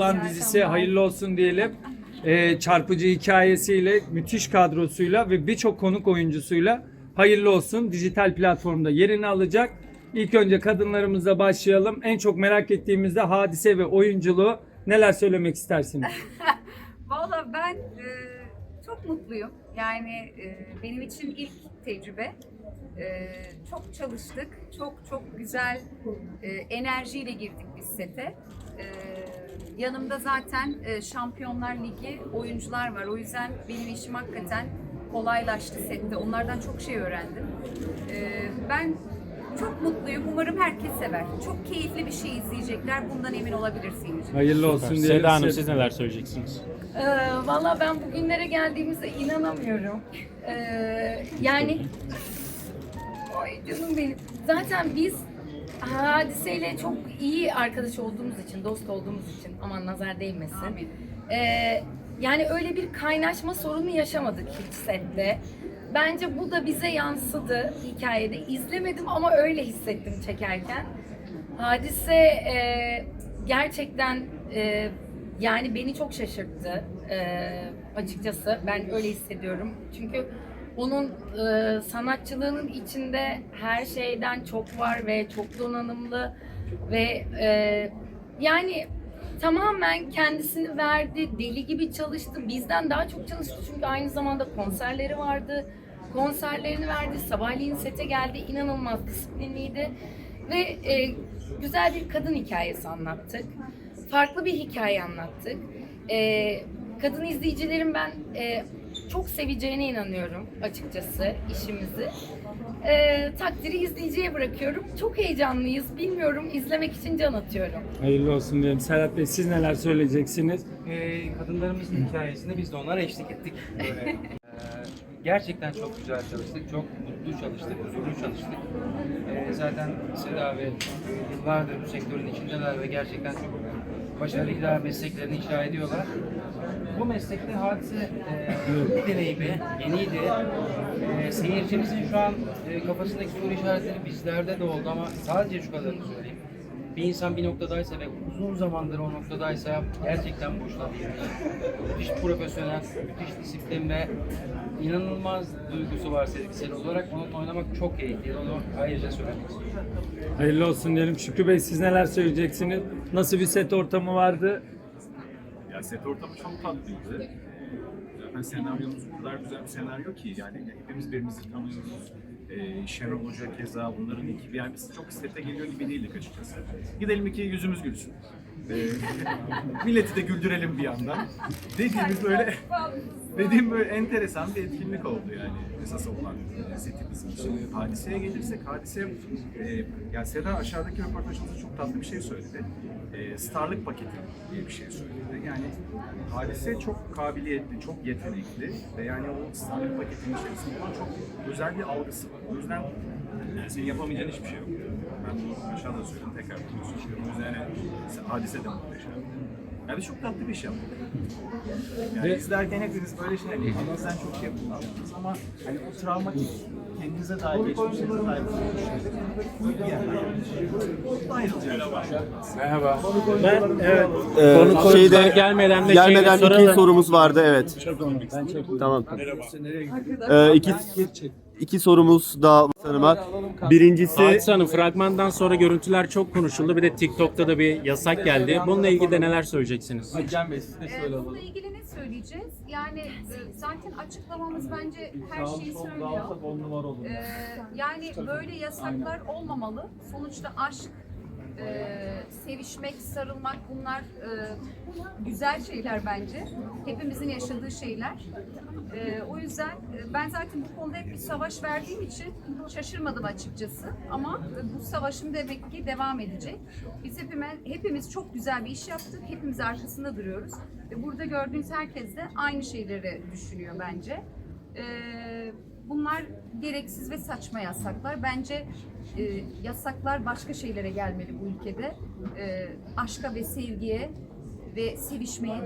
Ulan dizisi hayırlı olsun diyelim. Ee, çarpıcı hikayesiyle, müthiş kadrosuyla ve birçok konuk oyuncusuyla hayırlı olsun. Dijital platformda yerini alacak. İlk önce kadınlarımızla başlayalım. En çok merak ettiğimizde hadise ve oyunculuğu neler söylemek istersiniz? Valla ben e, çok mutluyum. Yani e, benim için ilk tecrübe. E, çok çalıştık. Çok çok güzel e, enerjiyle girdik biz sete. E, yanımda zaten e, Şampiyonlar Ligi oyuncular var. O yüzden benim işim hakikaten kolaylaştı sette. Onlardan çok şey öğrendim. E, ben çok mutluyum. Umarım herkes sever. Çok keyifli bir şey izleyecekler. Bundan emin olabilirsiniz. Hayırlı olsun diyelim. Seda Hanım siz neler söyleyeceksiniz? Ee, Valla ben bugünlere geldiğimize inanamıyorum. Ee, yani Ay canım benim. Zaten biz hadiseyle çok iyi arkadaş olduğumuz için, dost olduğumuz için aman nazar değmesin. Amin. Ee, yani öyle bir kaynaşma sorunu yaşamadık hiç sette. Bence bu da bize yansıdı hikayede. İzlemedim ama öyle hissettim çekerken. Hadise e, gerçekten e, yani beni çok şaşırttı e, açıkçası. Ben öyle hissediyorum. Çünkü onun e, sanatçılığının içinde her şeyden çok var ve çok donanımlı ve e, yani tamamen kendisini verdi, deli gibi çalıştı. Bizden daha çok çalıştı çünkü aynı zamanda konserleri vardı. Konserlerini verdi, sabahleyin sete geldi, inanılmaz disiplinliydi. Ve e, güzel bir kadın hikayesi anlattık. Farklı bir hikaye anlattık. E, kadın izleyicilerin ben e, çok seveceğine inanıyorum açıkçası işimizi. E, takdiri izleyiciye bırakıyorum. Çok heyecanlıyız. Bilmiyorum izlemek için can atıyorum. Hayırlı olsun diyelim. Serhat Bey siz neler söyleyeceksiniz? Ee, kadınlarımızın hikayesinde biz de onlara eşlik ettik. Böyle. Ee, gerçekten çok güzel çalıştık, çok mutlu çalıştık, huzurlu çalıştık. Ee, zaten Seda ve yıllardır bu sektörün içindeler ve gerçekten çok başarılılar, mesleklerini icra ediyorlar. Bu meslekte hadise e, deneyimi, yeniydi. E, seyircimizin şu an e, kafasındaki soru işaretleri bizlerde de oldu ama sadece şu kadarını söyleyeyim. Bir insan bir noktadaysa ve uzun zamandır o noktadaysa gerçekten boşuna değil. Müthiş profesyonel, müthiş disiplin ve inanılmaz duygusu var sezgisel olarak. Onunla oynamak çok keyifli. Onu ayrıca söylemek istiyorum. Hayırlı olsun diyelim. Şükrü Bey siz neler söyleyeceksiniz? Nasıl bir set ortamı vardı? Ya set ortamı çok tatlıydı. Zaten senaryomuz o kadar güzel bir senaryo ki yani hepimiz birbirimizi tanıyoruz. Ee, Şenol Hoca keza bunların ekibi yani biz çok sete geliyor gibi değildik açıkçası. Gidelim ki yüzümüz gülsün. Ee, milleti de güldürelim bir yandan. Dediğimiz böyle dediğim böyle enteresan bir etkinlik oldu yani esas olan e, setimiz için. Hadiseye gelirsek hadise e, yani Seda aşağıdaki röportajımızda çok tatlı bir şey söyledi. E, starlık paketi diye bir şey söyledi. Yani hadise çok kabiliyetli, çok yetenekli ve yani o starlık paketinin içerisinde olan çok özel bir algısı var. O yüzden e, senin yapamayacağın hiçbir şey yok. Ben bunu aşağıda söyledim tekrar bunu söylüyorum. Yani hadise de muhteşem. Yani biz çok tatlı bir iş yaptık. Yani Ve- izlerken hepiniz böyle şey hani elinizden çok şey yapıyorsunuz ama hani o travmatik kendinize dair geçmişinize dair ayrılacaksınız. Merhaba. Ben evet. Ee, Konu şeyde konuklar gelmeden de gelmeden iki soralım. sorumuz vardı evet. Ben çektim. Tamam. Ee, iki iki sorumuz daha var sanıma. Birincisi Hadise Hanım fragmandan sonra görüntüler çok konuşuldu. Bir de TikTok'ta da bir yasak geldi. Bununla ilgili de neler söyleyeceksiniz? Ee, bununla ilgili ne söyleyeceğiz? Yani e, zaten açıklamamız bence her şeyi söylüyor. Ee, yani böyle yasaklar olmamalı. Sonuçta aşk, e, sevişmek, sarılmak bunlar e, güzel şeyler bence. Hepimizin yaşadığı şeyler. E, o yüzden e, ben zaten bu konuda hep bir savaş verdiğim için şaşırmadım açıkçası. Ama e, bu savaşım demek ki devam edecek. Biz hepimiz, hepimiz çok güzel bir iş yaptık. Hepimiz arkasında duruyoruz. Ve burada gördüğünüz herkes de aynı şeyleri düşünüyor bence. E, bunlar gereksiz ve saçma yasaklar. Bence e, yasaklar başka şeylere gelmeli bu ülkede. E, aşka ve sevgiye ve sevişmeye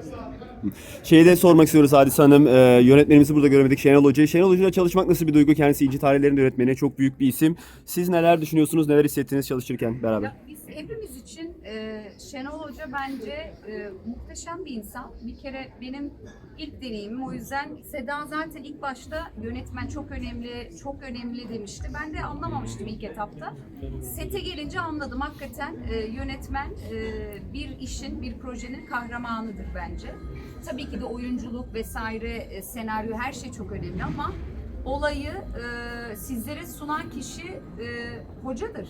şeyi de sormak istiyoruz Hadise Hanım. Ee, yönetmenimizi burada göremedik Şenol Hoca'yı. Şenol Hoca'yla çalışmak nasıl bir duygu? Kendisi İnci Tarihlerin yönetmeni. Çok büyük bir isim. Siz neler düşünüyorsunuz? Neler hissettiniz çalışırken beraber? Ya hepimiz için e, Şenol Hoca bence e, muhteşem bir insan. Bir kere benim ilk deneyimim o yüzden Seda zaten ilk başta yönetmen çok önemli, çok önemli demişti. Ben de anlamamıştım ilk etapta. Sete gelince anladım hakikaten e, yönetmen e, bir işin, bir projenin kahramanıdır bence. Tabii ki de oyunculuk vesaire, e, senaryo her şey çok önemli ama olayı e, sizlere sunan kişi e, hocadır.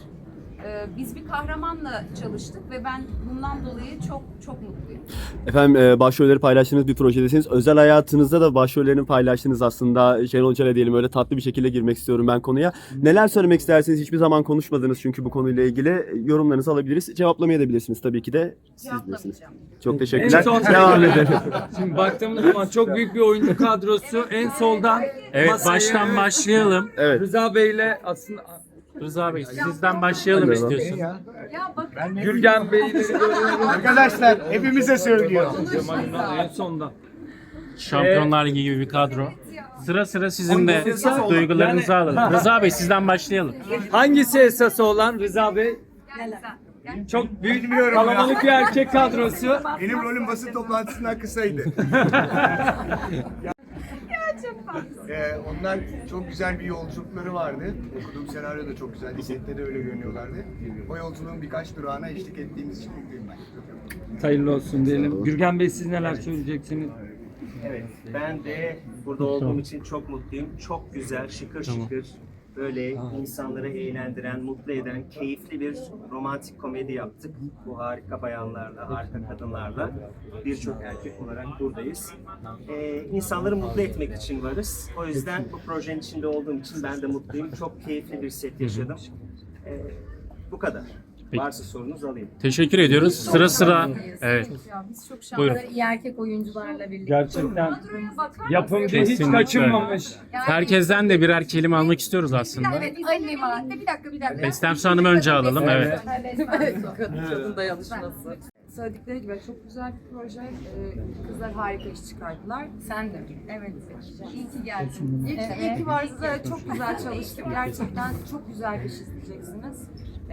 E, biz bir kahramanla çalıştık ve ben bundan dolayı çok çok mutluyum. Efendim e, başrolleri paylaştığınız bir projedesiniz. Özel hayatınızda da başrollerini paylaştınız aslında. Şenol Hoca'yla diyelim öyle tatlı bir şekilde girmek istiyorum ben konuya. Neler söylemek istersiniz? Hiçbir zaman konuşmadınız çünkü bu konuyla ilgili. Yorumlarınızı alabiliriz. Cevaplamayabilirsiniz tabii ki de. Siz bilirsiniz. Çok teşekkürler. En son- Devam edelim. Şimdi baktığımız zaman çok büyük bir oyuncu kadrosu. En soldan Evet baştan başlayalım. Evet. Rıza Bey'le aslında Rıza Bey sizden başlayalım istiyorsun. Ya bakın Gürgen Bey'leri görüyoruz. Arkadaşlar hepimize söylüyor. En sonda. Şampiyonlar Ligi gibi bir kadro. Sıra sıra sizin de duygularınızı Yani- alalım. Rıza Bey sizden başlayalım. Hangisi esası olan Rıza Bey? Çok büyük Bilmiyorum ya. kalabalık bir erkek kadrosu. Benim rolüm basın toplantısından kısaydı. Ee, onlar çok güzel bir yolculukları vardı. Okuduğum senaryo da çok güzeldi. Sette de öyle görünüyorlardı. O yolculuğun birkaç durağına eşlik ettiğimiz için mutluyum ben. Hayırlı olsun diyelim. Gürgen Bey siz neler söyleyeceksiniz? Evet, ben de burada olduğum için çok mutluyum. Çok güzel, şıkır şıkır, böyle insanları eğlendiren, mutlu eden, keyifli bir romantik komedi yaptık. Bu harika bayanlarla, harika kadınlarla birçok erkek olarak buradayız. Ee, insanları mutlu etmek için varız. O yüzden bu projenin içinde olduğum için ben de mutluyum. Çok keyifli bir set yaşadım. Ee, bu kadar. Peki. Varsa sorunuz alayım. Teşekkür ediyoruz. Sıra sıra. Evet. Ya biz çok şanslıyız. Buyurun. İyi erkek oyuncularla birlikte. Gerçekten Kadroya bakar yapımcı hiç Kesinlikle. kaçınmamış. Yani- Herkesten de birer kelime almak istiyoruz aslında. Evet, Ali var. Bir dakika, bir dakika. Beslem Su Hanım'ı önce alalım. Evet. Kadın dayanışması. Söyledikleri gibi çok güzel bir proje. Ee, Kızlar harika iş çıkardılar. Sen de. Evet. İyi ki geldin. İyi ki, iyi ki varsınız. Evet, çok güzel çalıştık. Gerçekten çok güzel bir iş izleyeceksiniz.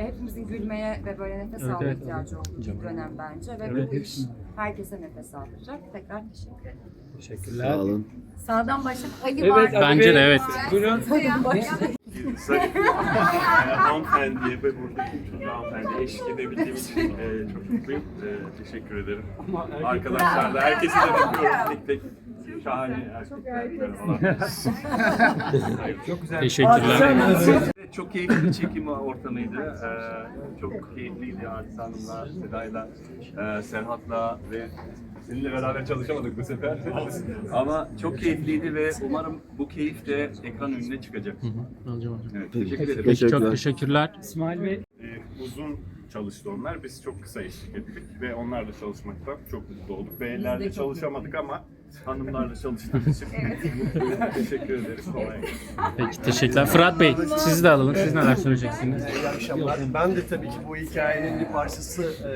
Hepimizin gülmeye ve böyle nefes Evet, almaya evet. ihtiyacı olduğu bir dönem bence. Ve Evet. bu iş herkese nefes aldıracak. Tekrar teşekkür ederim. Teşekkürler. Sağ olun. Sağdan başlayıp Ali Evet, var. Bence de evet. Buyurun. hanımefendiye ve buradaki çocuğu hanımefendiye eşlik edebildiğim için e, çok mutluyum. E, teşekkür ederim. Arkadaşlar da herkese de bakıyorum tek tek. Şahane erkekler falan. Çok güzel. Teşekkürler. Evet, Çok keyifli bir çekim ortamıydı. Ee, çok keyifliydi Hadise Hanım'la, Seda'yla, e, Serhat'la ve seninle beraber çalışamadık bu sefer. Ama çok keyifliydi ve umarım bu keyif de ekran önüne çıkacak. Evet, teşekkür ederim. Çok Teşekkürler. teşekkürler. İsmail Bey. Ee, uzun çalıştı onlar. Biz çok kısa eşlik ettik ve onlarla çalışmaktan çok mutlu olduk. Beylerle çalışamadık ama hanımlarla çalıştığımız için teşekkür ederiz. Kolay gelsin. Peki teşekkürler. Fırat Bey sizi de alalım. Siz neler söyleyeceksiniz? İyi akşamlar. Ben de tabii ki bu hikayenin bir parçası e,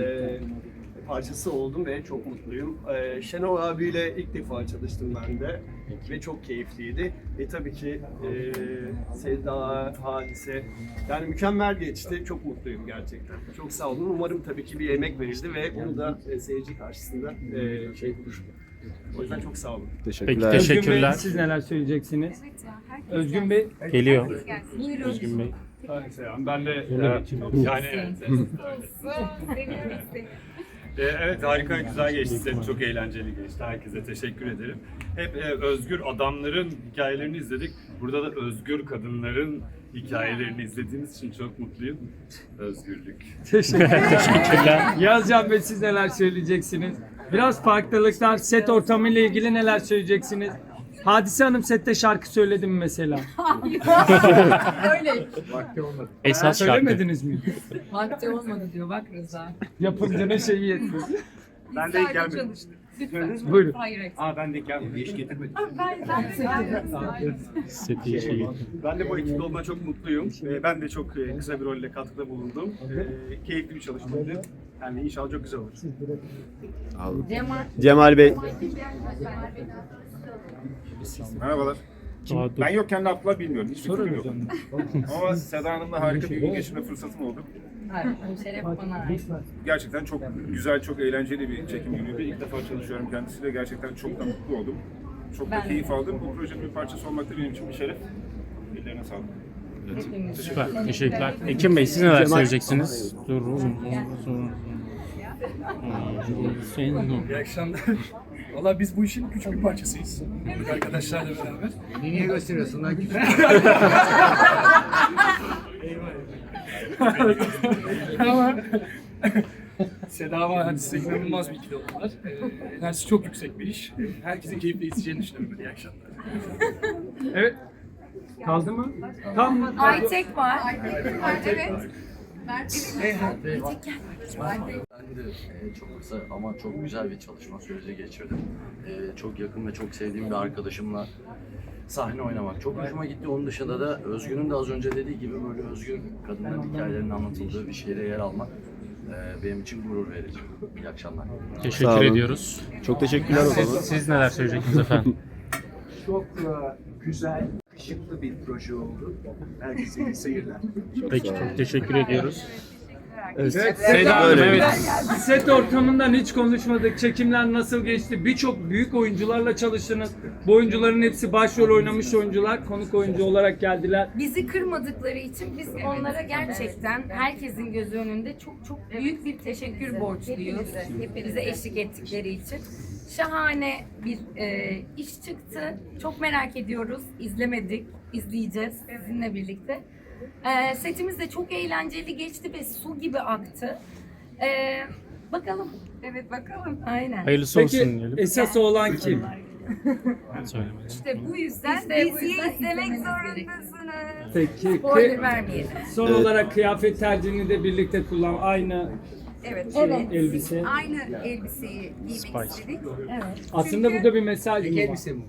parçası oldum ve çok mutluyum. E, Şenol abiyle ilk defa çalıştım ben de ve çok keyifliydi. E tabii ki e, Sevda, Hadise yani mükemmel geçti. Çok mutluyum gerçekten. Çok sağ olun. Umarım tabii ki bir emek verildi ve bunu da e, seyirci karşısında e, şey buluştu. O yüzden çok sağ olun. Teşekkürler. Peki, Özgün Bey Teşekkürler. siz neler söyleyeceksiniz? Evet ya, herkes Özgün Bey. Geliyor. gelsin. Özgün Bey. Ben de e, yani E, evet harika güzel geçti. Set çok eğlenceli geçti. Herkese teşekkür ederim. Hep e, özgür adamların hikayelerini izledik. Burada da özgür kadınların hikayelerini izlediğimiz için çok mutluyum. Özgürlük. Teşekkürler. Yazcan Bey siz neler söyleyeceksiniz? Biraz farklılıklar, set ortamı ile ilgili neler söyleyeceksiniz? Hadise Hanım sette şarkı söyledi mi mesela? Öyle. Esas şarkı. Söylemediniz mi? Vakti olmadı diyor bak Rıza. Yapımcının şeyi yetmedi. Ben de ilk gelmedim. Buyurun. Hayır, hayır. Aa ben de gelmedim. Eş getirmedim. Ben, ben, Seti şey. Ben de bu ekipte olma çok mutluyum. Ee, ben de çok e, kısa bir rolle katkıda bulundum. Ee, keyifli bir çalışmaydı. Yani inşallah çok güzel olur. Cemal. Cemal Bey. Merhabalar. Dur. Ben yokken ne yaptılar bilmiyorum. Hiç fikrim yok. Ama Seda Hanım'la harika bir gün geçirme fırsatım oldu. Evet, şeref bana ait. Gerçekten çok güzel, çok eğlenceli bir çekim günüydü. İlk defa çalışıyorum kendisiyle. Gerçekten çok da mutlu oldum. Çok da Ben de. keyif aldım. Bu projenin bir parçası olmak da benim için bir şeref. Ellerine sağlık. Hepimiz. Süper. Teşekkürler. Ekim Bey siz neler söyleyeceksiniz? Durun. İyi akşamlar. Valla biz bu işin küçük bir parçasıyız. Arkadaşlarla beraber. Niye gösteriyorsun lan? Ama Seda ve Hadise inanılmaz bir ikili oldular. Ee, enerjisi çok yüksek bir iş. Herkesin keyifle izleyeceğini düşünüyorum. İyi akşamlar. Evet. Kaldı mı? Tam Aytek var. Evet. Ben de e, çok kısa ama çok güzel bir çalışma süreci geçirdim. E, çok yakın ve çok sevdiğim bir arkadaşımla sahne oynamak çok hoşuma gitti. Onun dışında da Özgür'ün de az önce dediği gibi böyle özgür kadınların hikayelerinin anlatıldığı bir şeyde yer almak e, benim için gurur verici. İyi akşamlar. Sağ Teşekkür olun. ediyoruz. Çok teşekkürler o zaman. Siz, siz neler söyleyeceksiniz efendim? Çok e, güzel, ışıklı bir proje oldu. Herkese iyi seyirler. Peki çok teşekkür ediyoruz. Evet, Seda Hanım evet. Set ortamından hiç konuşmadık. Çekimler nasıl geçti? Birçok büyük oyuncularla çalıştınız. Bu oyuncuların hepsi başrol oynamış oyuncular. Konuk oyuncu olarak geldiler. Bizi kırmadıkları için biz onlara gerçekten herkesin gözü önünde çok çok büyük bir teşekkür borçluyuz. Bize eşlik ettikleri için. Şahane bir e, iş çıktı. Çok merak ediyoruz. İzlemedik. izleyeceğiz sizinle birlikte. E, setimiz de çok eğlenceli geçti ve su gibi aktı. E, bakalım. Evet bakalım. Aynen. Hayırlısı olsun Peki diyelim. esas olan kim? Söylemedim. İşte bu yüzden İşte bu yüzden izlemek izlemeniz zorundasınız. Peki Spoiler kı- vermeyelim. son Evet. olarak kıyafet tercihini de birlikte kullan. Aynı Evet. Evet. elbise. Aynı elbiseyi giymek Spice. istedik. Evet. Aslında burada bir mesaj mı var? Elbise mi?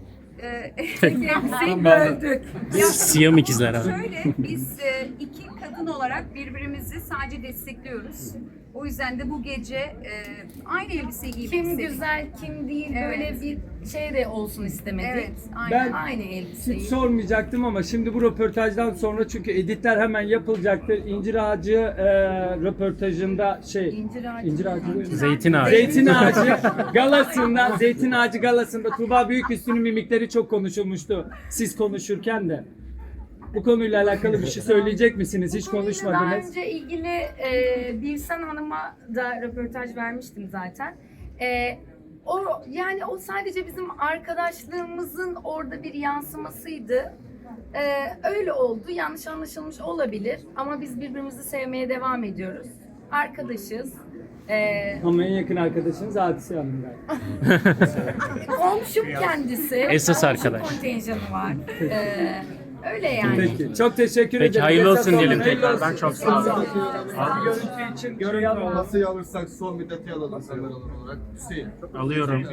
Ee, Elbiseyi böldük. Siyam ikizler abi. Şöyle biz e, iki kadın olarak birbirimizi sadece destekliyoruz. O yüzden de bu gece e, aynı elbiseyi giymek Kim istedik. güzel, kim değil böyle Evet. bir şey de olsun istemedik. Evet, aynen. Ben- Aynı Hiç elbiseyi. sormayacaktım ama şimdi bu röportajdan sonra çünkü editler hemen yapılacaktır. İncir Ağacı e, röportajında şey İncir ağacı. İncir Ağacı? Zeytin ağacı. Zeytin Ağacı galasında, Zeytin Ağacı galasında Tuğba Büyüküstü'nün mimikleri çok konuşulmuştu. Siz konuşurken de. Bu konuyla alakalı bir şey söyleyecek misiniz? Hiç konuyla Daha konuşmadınız. önce ilgili e, Birsen Hanım'a da röportaj vermiştim zaten. E, o yani o sadece bizim arkadaşlığımızın orada bir yansımasıydı. E, öyle oldu. Yanlış anlaşılmış olabilir ama biz birbirimizi sevmeye devam ediyoruz. Arkadaşız. E, Ama en yakın arkadaşınız Hadise Hanım galiba. komşum kendisi. Esas arkadaş. kontenjanı var. E, öyle yani. Peki. Çok teşekkür Peki, ederim. hayırlı Esas olsun diyelim hayırlı tekrardan. Çok sağ olun. Görüntü için görüntü. Masayı alırsak son bir detay alalım kameralar olarak. Hüseyin. Alıyorum.